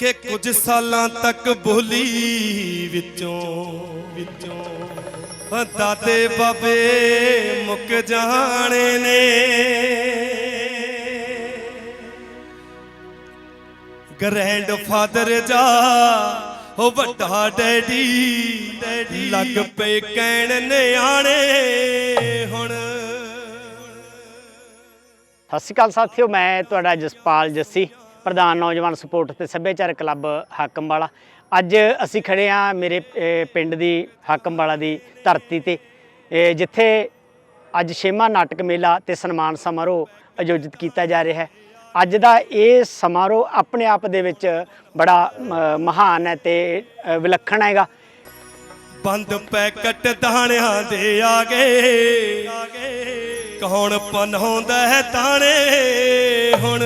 ਕਿ ਕੁਝ ਸਾਲਾਂ ਤੱਕ ਬੋਲੀ ਵਿੱਚੋਂ ਵਿੱਚੋਂ। ਹਾਂ, ਦਾਦੇ ਬਾਬੇ ਮੁੱਕ ਜਾਣੇ ਨੇ। ਗ੍ਰੈਂਡ ਫਾਦਰ ਜਾ, ਉਹ ਵੱਡਾ ਡੈਡੀ ਡੈਡੀ ਲੱਗ ਪਏ ਕਹਿਣ ਨਿਆਣੇ ਹੁਣ। ਸਤਿ ਸ਼੍ਰੀ ਅਕਾਲ ਸਾਥੀਓ, ਮੈਂ ਤੁਹਾਡਾ ਜਸਪਾਲ ਜੱਸੀ। ਪ੍ਰਧਾਨ ਨੌਜਵਾਨ ਸਪੋਰਟ ਤੇ ਸੱਭਿਆਚਾਰਕ ਕਲੱਬ ਹਾਕਮ ਵਾਲਾ ਅੱਜ ਅਸੀਂ ਖੜੇ ਆ ਮੇਰੇ ਪਿੰਡ ਦੀ ਹਾਕਮ ਵਾਲਾ ਦੀ ਧਰਤੀ ਤੇ ਜਿੱਥੇ ਅੱਜ ਛੇਵਾਂ ਨਾਟਕ ਮੇਲਾ ਤੇ ਸਨਮਾਨ ਸਮਾਰੋਹ ਆਯੋਜਿਤ ਕੀਤਾ ਜਾ ਰਿਹਾ ਹੈ। ਅੱਜ ਦਾ ਇਹ ਸਮਾਰੋਹ ਆਪਣੇ ਆਪ ਦੇ ਵਿੱਚ ਬੜਾ ਮਹਾਨ ਹੈ ਤੇ ਵਿਲੱਖਣ ਹੈਗਾ। ਬੰਦ ਪੈਕਟ ਦਾਣਿਆਂ ਦੇ ਆ ਗਏ ਕੌਣ ਪਨਾਉਂਦਾ ਹੈ ਦਾਣੇ ਹੁਣ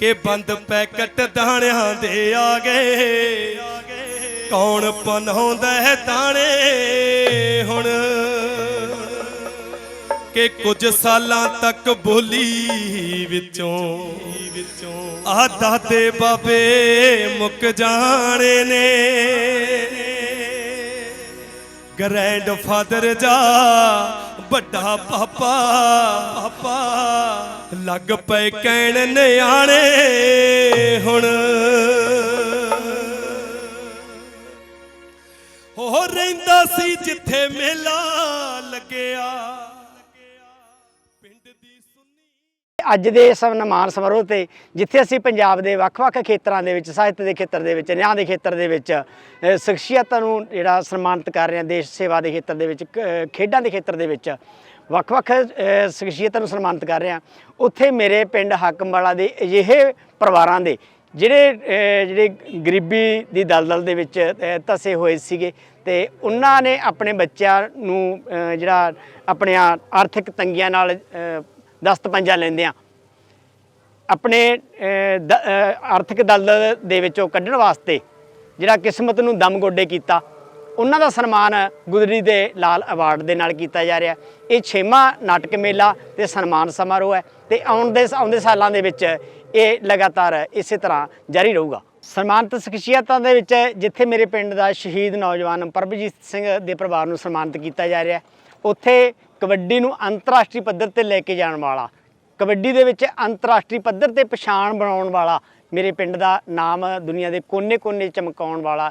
ਕਿ ਬੰਦ ਪੈਕਟ ਦਾਣਿਆਂ ਦੇ ਆ ਗਏ ਕੌਣ ਪਨਾਉਂਦਾ ਹੈ ਦਾਣੇ? ਹੁਣ ਕਿ ਕੁਝ ਸਾਲਾਂ ਤੱਕ ਬੋਲੀ ਵਿੱਚੋਂ ਵਿੱਚੋਂ ਆ ਦਾਦੇ ਬਾਬੇ ਮੁੱਕ ਜਾਣੇ ਨੇ। ਗ੍ਰੈਂਡ ਫਾਦਰ ਜਾ ਵੱਡਾ ਪਾਪਾ ਪਾਪਾ। ਲੱਗ ਪਏ ਕਹਿਣ ਨਿਆਣੇ ਹੁਣ। ਹੋ ਰਹਿੰਦਾ ਸੀ ਜਿੱਥੇ ਮੇਲਾ ਲੱਗਿਆ। ਅੱਜ ਦੇ ਸਨਮਾਨ ਸਮਾਰੋਹ ਤੇ ਜਿੱਥੇ ਅਸੀਂ ਪੰਜਾਬ ਦੇ ਵੱਖ-ਵੱਖ ਖੇਤਰਾਂ ਦੇ ਵਿੱਚ ਸਾਹਿਤ ਦੇ ਖੇਤਰ ਦੇ ਵਿੱਚ ਨਿਆਂ ਦੇ ਖੇਤਰ ਦੇ ਵਿੱਚ ਅ, ਸ਼ਖਸੀਅਤਾਂ ਨੂੰ ਜਿਹੜਾ ਸਨਮਾਨਿਤ ਕਰ ਰਹੇ ਹਾਂ ਦੇਸ਼ ਸੇਵਾ ਦੇ ਖੇਤਰ ਦੇ ਵਿੱਚ ਖੇਡਾਂ ਦੇ ਖੇਤਰ ਦੇ ਵਿੱਚ ਵੱਖ-ਵੱਖ ਸ਼ਖਸੀਅਤਾਂ ਨੂੰ ਸਨਮਾਨਿਤ ਕਰ ਰਿਹਾ। ਉੱਥੇ ਮੇਰੇ ਪਿੰਡ ਹਾਕਮਵਾਲਾ ਦੇ ਅਜਿਹੇ ਪਰਿਵਾਰਾਂ ਦੇ ਜਿਹੜੇ ਜਿਹੜੇ ਗਰੀਬੀ ਦੀ ਦਲਦਲ ਦੇ ਵਿੱਚ ਅ, ਧਸੇ ਹੋਏ ਸੀਗੇ ਤੇ ਉਹਨਾਂ ਨੇ ਆਪਣੇ ਬੱਚਿਆਂ ਨੂੰ ਜਿਹੜਾ ਆਪਣੀਆਂ ਆਰਥਿਕ ਤੰਗੀਆਂ ਨਾਲ ਅ, ਦਸਤ ਪੰਜਾ ਲੈਂਦਿਆਂ ਆਪਣੇ ਦ- ਆਰਥਿਕ ਦਲਦਲ ਦੇ ਵਿੱਚੋਂ ਕੱਢਣ ਵਾਸਤੇ ਜਿਹੜਾ ਕਿਸਮਤ ਨੂੰ ਦਮ ਗੋਡੇ ਕੀਤਾ ਉਹਨਾਂ ਦਾ ਸਨਮਾਨ ਗੁਦਰੀ ਦੇ ਲਾਲ ਅਵਾਰਡ ਦੇ ਨਾਲ ਕੀਤਾ ਜਾ ਰਿਹਾ। ਇਹ ਛੇਵਾਂ ਨਾਟਕ ਮੇਲਾ ਤੇ ਸਨਮਾਨ ਸਮਾਰੋਹ ਹੈ ਤੇ ਆਉਣ ਦੇ ਆਉਂਦੇ ਸਾਲਾਂ ਦੇ ਵਿੱਚ ਇਹ ਲਗਾਤਾਰ ਇਸੇ ਤਰ੍ਹਾਂ ਜਾਰੀ ਰਹੂਗਾ। ਸਨਮਾਨਿਤ ਸ਼ਖਸੀਅਤਾਂ ਦੇ ਵਿੱਚ ਜਿੱਥੇ ਮੇਰੇ ਪਿੰਡ ਦਾ ਸ਼ਹੀਦ ਨੌਜਵਾਨ ਪ੍ਰਭਜੀਤ ਸਿੰਘ ਦੇ ਪਰਿਵਾਰ ਨੂੰ ਸਨਮਾਨਿਤ ਕੀਤਾ ਜਾ ਰਿਹਾ, ਉੱਥੇ ਕਬੱਡੀ ਨੂੰ ਅੰਤਰਰਾਸ਼ਟਰੀ ਪੱਧਰ ਤੇ ਲੈ ਕੇ ਜਾਣ ਵਾਲਾ, ਕਬੱਡੀ ਦੇ ਵਿੱਚ ਅੰਤਰਰਾਸ਼ਟਰੀ ਪੱਧਰ ਤੇ ਪਛਾਣ ਬਣਾਉਣ ਵਾਲਾ ਮੇਰੇ ਪਿੰਡ ਦਾ ਨਾਮ ਦੁਨੀਆ ਦੇ ਕੋਨੇ-ਕੋਨੇ ਚਮਕਾਉਣ ਵਾਲਾ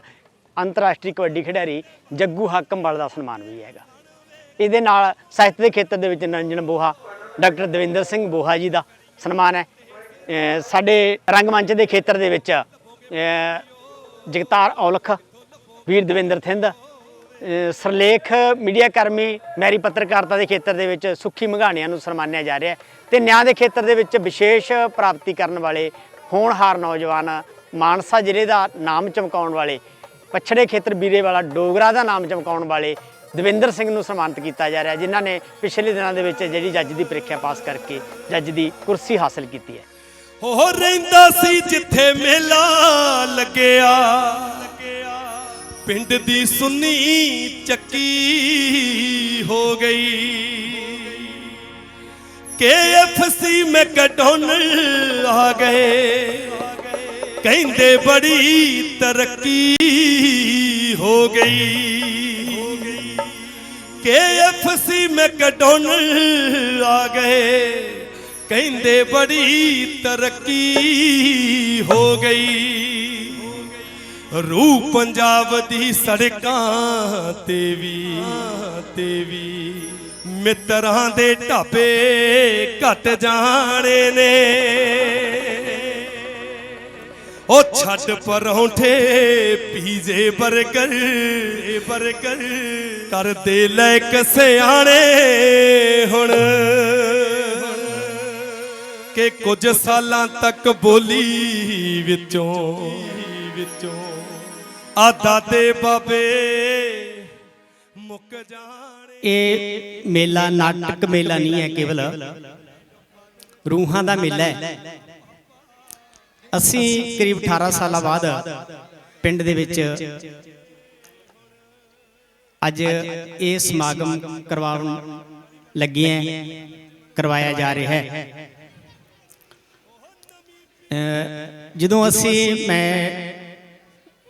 ਅੰਤਰਰਾਸ਼ਟਰੀ ਕਬੱਡੀ ਖਿਡਾਰੀ ਜੱਗੂ ਹਾਕਮਵਾਲ ਦਾ ਸਨਮਾਨ ਵੀ ਹੈਗਾ। ਇਹਦੇ ਨਾਲ ਸਾਹਿਤ ਦੇ ਖੇਤਰ ਦੇ ਵਿੱਚ ਨਰਿੰਜਨ ਬੋਹਾ, ਡਾਕਟਰ ਦਵਿੰਦਰ ਸਿੰਘ ਬੋਹਾ ਜੀ ਦਾ ਸਨਮਾਨ ਹੈ। ਅਹ ਸਾਡੇ ਰੰਗਮੰਚ ਦੇ ਖੇਤਰ ਦੇ ਵਿੱਚ ਜਗਤਾਰ ਔਲਖ, ਵੀਰ ਦਵਿੰਦਰ ਥਿੰਦ ਸਰਲੇਖ ਮੀਡੀਆ ਕਰਮੀ, ਮੈਰੀ ਪੱਤਰਕਾਰਤਾ ਦੇ ਖੇਤਰ ਦੇ ਵਿੱਚ ਸੁੱਖੀ ਮੰਗਾਣੀਆਂ ਨੂੰ ਸਨਮਾਨਿਆ ਜਾ ਰਿਹਾ ਹੈ ਤੇ ਨਿਆਂ ਦੇ ਖੇਤਰ ਦੇ ਵਿੱਚ ਵਿਸ਼ੇਸ਼ ਪ੍ਰਾਪਤੀ ਕਰਨ ਵਾਲੇ ਹੋਣਹਾਰ ਨੌਜਵਾਨ ਮਾਨਸਾ ਜ਼ਿਲ੍ਹੇ ਦਾ ਨਾਮ ਚਮਕਾਉਣ ਵਾਲੇ ਪਛੜੇ ਖੇਤਰ ਬੀਰੇ ਵਾਲਾ ਡੋਗਰਾ ਦਾ ਨਾਮ ਚਮਕਾਉਣ ਵਾਲੇ ਦਵਿੰਦਰ ਸਿੰਘ ਨੂੰ ਸਨਮਾਨਿਤ ਕੀਤਾ ਜਾ ਰਿਹਾ ਹੈ, ਜਿਨ੍ਹਾਂ ਨੇ ਪਿਛਲੇ ਦਿਨਾਂ ਦੇ ਵਿੱਚ ਜਿਹੜੀ ਜੱਜ ਦੀ ਪ੍ਰੀਖਿਆ ਪਾਸ ਕਰਕੇ ਜੱਜ ਦੀ ਕੁਰਸੀ ਹਾਸਲ ਕੀਤੀ ਹੈ। ਹੋ ਰਹਿੰਦਾ ਸੀ ਜਿੱਥੇ ਮੇਲਾ ਲੱਗਿਆ। ਪਿੰਡ ਦੀ ਸੁੰਨੀ ਚੱਕੀ ਹੋ ਗਈ। KFC ਮੈਕਡੋਨਲ ਆ ਗਏ। ਕਹਿੰਦੇ ਬੜੀ ਤਰੱਕੀ ਹੋ ਗਈ। KFC ਮੈਕਡੋਨਲ ਆ ਗਏ। ਕਹਿੰਦੇ ਬੜੀ ਤਰੱਕੀ ਹੋ ਗਈ। ਰੂ ਪੰਜਾਬ ਦੀ ਸੜਕਾਂ ਤੇ ਵੀ ਤੇ ਵੀ ਮਿੱਤਰਾਂ ਦੇ ਢਾਬੇ ਘਟ ਜਾਣੇ ਨੇ। ਉਹ ਛੱਡ ਪਰੌਂਠੇ ਪੀਜ਼ੇ 버ਗਰ 버ਗਰ ਕਰਦੇ ਲੈ ਸਿਆਣੇ ਹੁਣ। ਕਿ ਕੁਝ ਸਾਲਾਂ ਤੱਕ ਬੋਲੀ ਵਿੱਚੋਂ ਵਿੱਚੋਂ ਆ ਦਾਦੇ ਬਾਬੇ ਮੁੱਕ ਜਾਣ। ਇਹ ਮੇਲਾ ਨਾਟਕ ਮੇਲਾ ਨਹੀਂ ਹੈ ਕੇਵਲ। ਰੂਹਾਂ ਦਾ ਮੇਲਾ ਹੈ। ਅਸੀਂ ਕਰੀਬ 18 ਸਾਲਾਂ ਬਾਅਦ ਪਿੰਡ ਦੇ ਵਿੱਚ ਅੱਜ ਇਹ ਸਮਾਗਮ ਕਰਵਾਉਣ ਲੱਗੇ ਹਾਂ, ਕਰਵਾਇਆ ਜਾ ਰਿਹਾ ਹੈ। ਜਦੋਂ ਅਸੀਂ, ਮੈਂ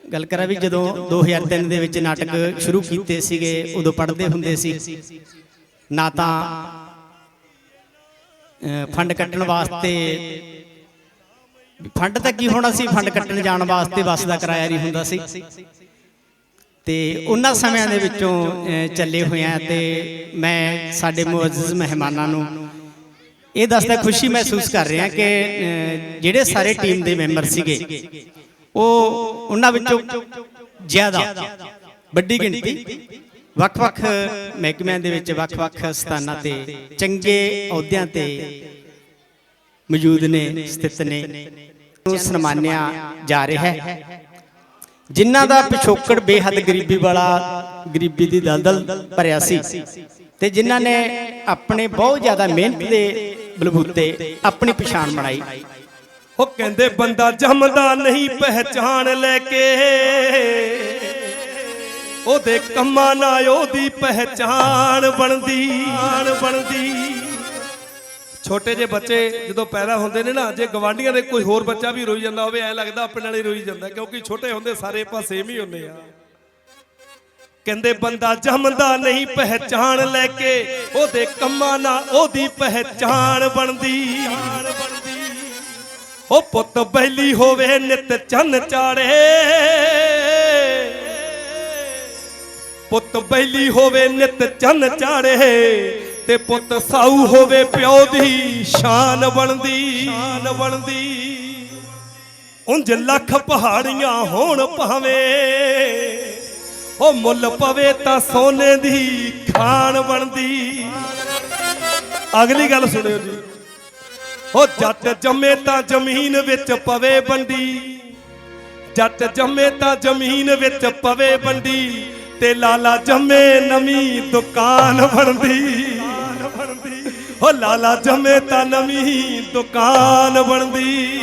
ਗੱਲ ਕਰਾਂ ਵੀ ਜਦੋਂ 2003 ਦੇ ਵਿੱਚ ਨਾਟਕ ਸ਼ੁਰੂ ਕੀਤੇ ਸੀਗੇ, ਉਦੋਂ ਪੜ੍ਹਦੇ ਹੁੰਦੇ ਸੀ। ਨਾ ਤਾਂ ਫੰਡ ਕੱਟਣ ਵਾਸਤੇ ਫੰਡ ਤਾਂ ਕੀ ਹੋਣਾ ਸੀ? ਫੰਡ ਕੱਟਣ ਜਾਣ ਵਾਸਤੇ ਬੱਸ ਦਾ ਕਿਰਾਇਆ ਨਹੀਂ ਹੁੰਦਾ ਸੀ। ਤੇ ਉਹਨਾਂ ਸਮਿਆਂ ਦੇ ਵਿੱਚੋਂ ਅਹ, ਚੱਲੇ ਹੋਇਆਂ ਤੇ ਮੈਂ ਸਾਡੇ ਮੁਅੱਜ਼ਜ਼ ਮਹਿਮਾਨਾਂ ਨੂੰ ਇਹ ਦੱਸਦਾ ਖੁਸ਼ੀ ਮਹਿਸੂਸ ਕਰ ਰਿਹਾ ਕਿ ਜਿਹੜੇ ਸਾਰੇ ਟੀਮ ਦੇ ਮੈਂਬਰ ਸੀਗੇ ਉਹ ਉਹਨਾਂ ਵਿੱਚੋਂ ਜ਼ਿਆਦਾ ਵੱਡੀ ਗਿਣਤੀ ਵੱਖ-ਵੱਖ ਮਹਿਕਮਿਆਂ ਦੇ ਵਿੱਚ ਵੱਖ-ਵੱਖ ਸਥਾਨਾਂ ਤੇ ਚੰਗੇ ਅਹੁਦਿਆਂ ਤੇ ਮੌਜੂਦ ਨੇ, ਸਥਿਤ ਨੇ। ਨੂੰ ਸਨਮਾਨਿਆ ਜਾ ਰਿਹਾ ਹੈ। ਜਿਨ੍ਹਾਂ ਦਾ ਪਿਛੋਕੜ ਬੇਹੱਦ ਗਰੀਬੀ ਵਾਲਾ, ਗਰੀਬੀ ਦੀ ਦਲਦਲ ਭਰਿਆ ਸੀ ਤੇ ਜਿਨ੍ਹਾਂ ਨੇ ਆਪਣੇ ਬਹੁਤ ਜ਼ਿਆਦਾ ਮਿਹਨਤ ਦੇ ਬਲਬੂਤੇ ਆਪਣੀ ਪਛਾਣ ਬਣਾਈ। ਉਹ ਕਹਿੰਦੇ, ਬੰਦਾ ਜੰਮਦਾ ਨਹੀਂ ਪਹਿਚਾਨ ਲੈ ਕੇ। ਉਹਦੇ ਕੰਮਾਂ ਨਾਲ ਉਹਦੀ ਪਹਿਚਾਨ ਬਣਦੀ ਬਣਦੀ। ਛੋਟੇ ਜਿਹੇ ਬੱਚੇ ਜਦੋਂ ਪੈਦਾ ਹੁੰਦੇ ਨੇ ਨਾ, ਜੇ ਗਵਾਂਢੀਆਂ ਦੇ ਕੋਈ ਹੋਰ ਬੱਚਾ ਵੀ ਰੋਈ ਜਾਂਦਾ ਹੋਵੇ, ਐ ਲੱਗਦਾ ਆਪਣੇ ਨਾਲ ਹੀ ਰੋਈ ਜਾਂਦਾ, ਕਿਉਂਕਿ ਛੋਟੇ ਹੁੰਦੇ ਸਾਰੇ ਪਾਸੇ ਸੇਮ ਹੀ ਹੁੰਦੇ ਆ ਕਹਿੰਦੇ, ਬੰਦਾ ਜੰਮਦਾ ਨਹੀਂ, ਪਹਿਚਾਣ ਲੈ ਕੇ ਉਹਦੇ ਕੰਮਾਂ ਨਾਲ ਉਹਦੀ ਪਹਿਚਾਣ ਬਣਦੀ। ਉਹ ਪੁੱਤ ਬੈਲੀ ਹੋਵੇ, ਨਿਤ ਚੰਨ ਚਾੜੇ। ਪੁੱਤ ਬੈਲੀ ਹੋਵੇ, ਨਿਤ ਚੰਨ ਚਾੜੇ। ਤੇ ਪੁੱਤ ਸਾਊ ਹੋਵੇ ਪਿਓ ਦੀ ਸ਼ਾਨ ਬਣਦੀ। ਸ਼ਾਨ ਬਣਦੀ। ਉਂਝ ਲੱਖ ਪਹਾੜੀਆਂ ਹੋਣ ਭਾਵੇਂ। ਉਹ ਮੁੱਲ ਪਵੇ ਤਾਂ ਸੋਨੇ ਦੀ ਖਾਨ ਬਣਦੀ। ਅਗਲੀ ਗੱਲ ਸੁਣਿਓ ਜੀ। ਉਹ ਜੱਟ ਜੰਮੇ ਤਾਂ ਜ਼ਮੀਨ ਵਿੱਚ ਪਵੇ ਬੰਡੀ ਜੱਟ ਜੰਮੇ ਤਾਂ ਜ਼ਮੀਨ ਵਿੱਚ ਪਵੇ ਬੰਡੀ ਤੇ ਲਾਲਾ ਜੰਮੇ ਨਵੀਂ ਦੁਕਾਨ ਬਣਦੀ। ਹੋ ਲਾਲਾ ਜਮੇ ਤਾਂ ਨਵੀਂ ਦੁਕਾਨ ਬਣਦੀ।